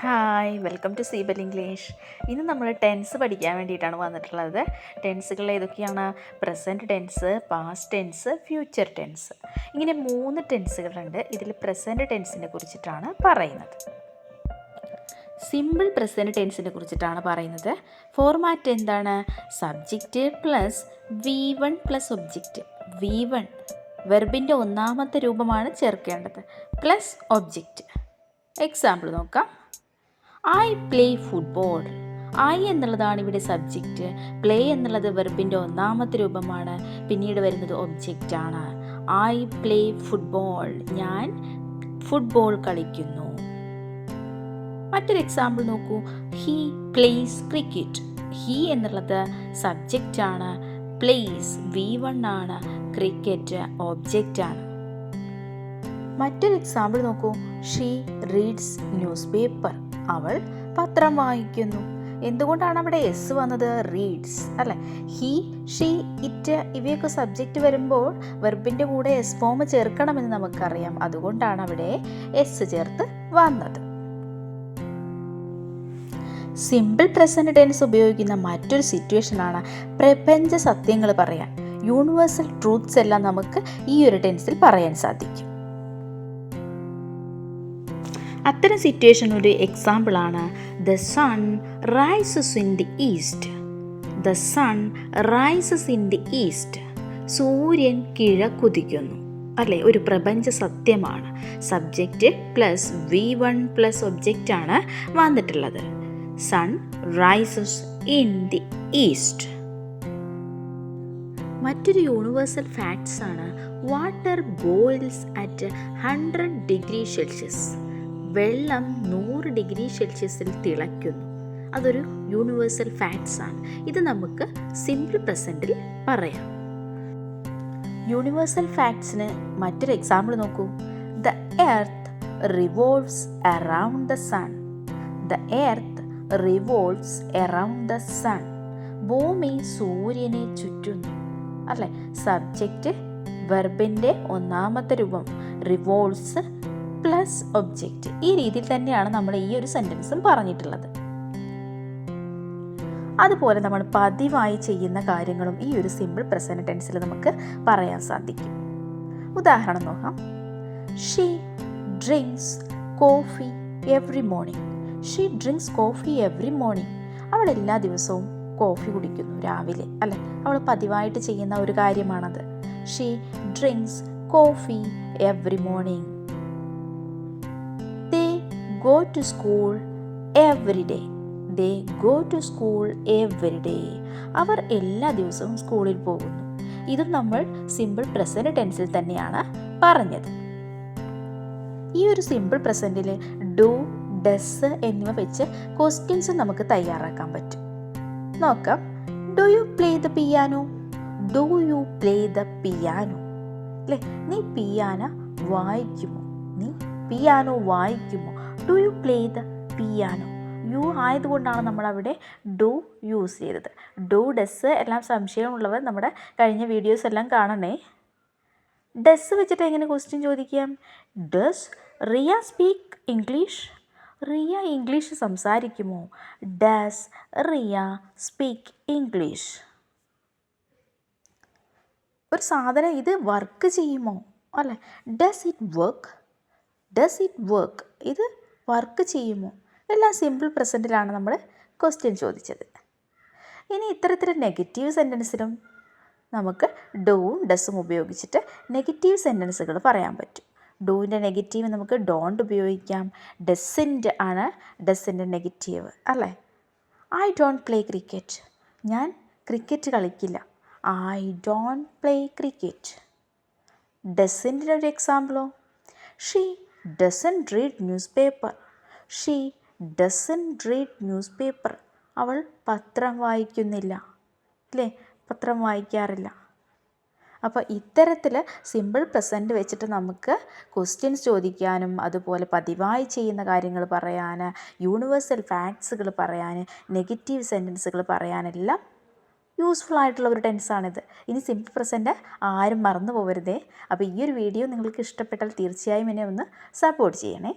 Hi welcome to സീബൽ English ഇന്ന് നമ്മൾ ടെൻസ് പഠിക്കാൻ വേണ്ടിയിട്ടാണ് വന്നിട്ടുള്ളത്. ടെൻസുകൾ ഏതൊക്കെയാണ്? Present tense past tense future tense ഇങ്ങനെ മൂന്ന് ടെൻസുകളുണ്ട് ഇതിൽ പ്രസന്റ് ടെൻസിനെ കുറിച്ചിട്ടാണ് പറയുന്നത്. സിമ്പിൾ പ്രസന്റ് ടെൻസിനെ കുറിച്ചിട്ടാണ് പറയുന്നത്. ഫോർമാറ്റ് എന്താണ്? Subject plus V one plus object V one വെർബിന്റെ ഒന്നാമത്തെ രൂപമാണ് ചേർക്കേണ്ടത്. പ്ലസ് ഒബ്ജക്റ്റ് എക്സാമ്പിൾ നോക്കാം. ഐ പ്ലേ ഫുട്ബോൾ ഐ എന്നുള്ളതാണ് ഇവിടെ സബ്ജക്റ്റ് പ്ലേ എന്നുള്ളത് വെർബിന്റെ ഒന്നാമത്തെ രൂപമാണ്. പിന്നീട് വരുന്നത് ഒബ്ജക്റ്റ് ആണ്. ഐ പ്ലേ ഫുട്ബോൾ ഞാൻ ഫുട്ബോൾ കളിക്കുന്നു. മറ്റൊരു എക്സാമ്പിൾ നോക്കൂ. ഹീ പ്ലേസ് ക്രിക്കറ്റ് ഹീ എന്നുള്ളത് സബ്ജക്റ്റ് ആണ്. പ്ലേസ് വി വൺ ആണ്. ക്രിക്കറ്റ് ആണ്. മറ്റൊരു എക്സാമ്പിൾ നോക്കൂ. ഷീ റീഡ്സ് ന്യൂസ് പേപ്പർ അവൾ പത്രം വായിക്കുന്നു. എന്തുകൊണ്ടാണ് അവിടെ എസ് വന്നത്? റീഡ്സ് അല്ലെ? ഹി ഷീ ഇറ്റ് ഇവയൊക്കെ സബ്ജക്റ്റ് വരുമ്പോൾ വെർബിന്റെ കൂടെ എസ് ഫോം ചേർക്കണമെന്ന് നമുക്കറിയാം. അതുകൊണ്ടാണ് അവിടെ എസ് ചേർത്ത് വന്നത്. സിമ്പിൾ പ്രസന്റ് ടെൻസ് ഉപയോഗിക്കുന്ന മറ്റൊരു സിറ്റുവേഷനാണ് പ്രപഞ്ച സത്യങ്ങൾ പറയാൻ. യൂണിവേഴ്സൽ ട്രൂത്ത്സ് എല്ലാം നമുക്ക് ഈ ഒരു ടെൻസിൽ പറയാൻ സാധിക്കും. അത്തരം സിറ്റുവേഷൻ ഒരു എക്സാമ്പിളാണ് the sun rises in the east the sun rises in the east സൂര്യൻ കിഴക്കുതിക്കുന്നു അല്ലേ? ഒരു പ്രപഞ്ച സത്യമാണ്. Subject plus V one plus object ആണ് വന്നിട്ടുള്ളത്. Sun rises in the east മറ്റൊരു യൂണിവേഴ്സൽ ഫാക്ട്സ് ആണ്. Water boils at hundred degree Celsius വെള്ളം നൂറ് ഡിഗ്രി സെൽഷ്യസിൽ തിളയ്ക്കുന്നു. അതൊരു യൂണിവേഴ്സൽ ഫാക്ട്സ് ആണ്. ഇത് നമുക്ക് സിമ്പിൾ പ്രസന്റിൽ പറയാം. യൂണിവേഴ്സൽ ഫാക്ട്സിന് മറ്റൊരു എക്സാമ്പിൾ നോക്കൂ. The earth revolves around the sun the earth revolves around the sun ഭൂമി സൂര്യനെ ചുറ്റുന്നു. അല്ലേ? സബ്ജക്റ്റ് വെർബിന്റെ ഒന്നാമത്തെ രൂപം റിവോൾവ്സ് പ്ലസ് ഒബ്ജക്റ്റ് ഈ രീതിയിൽ തന്നെയാണ് നമ്മൾ ഈ ഒരു സെന്റൻസും പറഞ്ഞിട്ടുള്ളത്. അതുപോലെ നമ്മൾ പതിവായി ചെയ്യുന്ന കാര്യങ്ങളും ഈ ഒരു സിമ്പിൾ പ്രസന്റ് ടെൻസിൽ നമുക്ക് പറയാൻ സാധിക്കും. ഉദാഹരണം നോക്കാം. She drinks coffee every morning she drinks coffee every morning അവൾ എല്ലാ ദിവസവും കോഫി കുടിക്കുന്നു രാവിലെ. അല്ലെ? അവൾ പതിവായിട്ട് ചെയ്യുന്ന ഒരു കാര്യമാണത്. She drinks coffee every morning go to school every day they go to school every day അവർ എല്ലാ ദിവസവും സ്കൂളിൽ പോകുന്നു. ഇതും നമ്മൾ സിമ്പിൾ പ്രസന്റ് ടെൻസിൽ തന്നെയാണ് പറഞ്ഞത്. ഈ ഒരു സിമ്പിൾ പ്രസന്റിൽ ഡു ഡസ് എന്നിവ വെച്ച് ക്വസ്റ്റ്യൻസ് നമുക്ക് തയ്യാറാക്കാൻ പറ്റും. നോക്കാം. Do you play the piano do you play the piano അല്ലേ നീ പിയാന വായിക്കുമോ? നീ piano വായിക്കുമോ? Do you play the piano you ആയതുകൊണ്ടാണ് നമ്മൾ അവിടെ ഡു യൂസ് ചെയ്തത്. ഡു ഡസ് എല്ലാം സംശയമുള്ളവർ നമ്മുടെ കഴിഞ്ഞ വീഡിയോസ് എല്ലാം കാണണേ. ഡസ് വെച്ചിട്ട് എങ്ങനെ ക്വസ്റ്റ്യൻ ചോദിക്കാം? Does Riya speak English Riya English സംസാരിക്കുമോ? Does Riya speak English ഒരു സാധനം ഇത് വർക്ക് ചെയ്യുമോ? അല്ലേ? Does it work does it work ഇത് വർക്ക് ചെയ്യുമോ? എല്ലാം സിമ്പിൾ പ്രസന്റിലാണ് നമ്മൾ ക്വസ്റ്റ്യൻ ചോദിച്ചത്. ഇനി ഇത്തരത്തിൽ നെഗറ്റീവ് സെന്റൻസിലും നമുക്ക് ഡോവും ഡസും ഉപയോഗിച്ചിട്ട് നെഗറ്റീവ് സെന്റൻസുകൾ പറയാൻ പറ്റും. ഡൂവിന്റെ നെഗറ്റീവ് നമുക്ക് ഡോണ്ട് ഉപയോഗിക്കാം. ഡസിന്റെ ആണ് ഡസിന്റെ നെഗറ്റീവ് അല്ലേ? ഐ ഡോണ്ട് പ്ലേ ക്രിക്കറ്റ് ഞാൻ ക്രിക്കറ്റ് കളിക്കില്ല. ഐ ഡോണ്ട് പ്ലേ ക്രിക്കറ്റ് ഡസിന്റെ ഒരു എക്സാമ്പിളോ she doesn't read newspaper she doesn't read newspaper അവൾ പത്രം വായിക്കുന്നില്ല. അല്ലേ പത്രം വായിക്കാറില്ല. അപ്പോൾ ഇത്തരത്തിൽ സിമ്പിൾ പ്രസന്റ് വെച്ചിട്ട് നമുക്ക് ക്വസ്റ്റ്യൻസ് ചോദിക്കാനും അതുപോലെ പതിവായി ചെയ്യുന്ന കാര്യങ്ങൾ പറയാൻ യൂണിവേഴ്സൽ ഫാക്ട്സുകൾ പറയാൻ നെഗറ്റീവ് സെന്റൻസുകൾ പറയാനെല്ലാം യൂസ്ഫുൾ ആയിട്ടുള്ള ഒരു ടെൻസാണിത് ഇനി സിമ്പിൾ പ്രസന്റ് ആരും മറന്നു പോകരുതേ അപ്പോൾ ഈ ഒരു വീഡിയോ നിങ്ങൾക്ക് ഇഷ്ടപ്പെട്ടാൽ തീർച്ചയായും എന്നെ ഒന്ന് സപ്പോർട്ട് ചെയ്യണേ.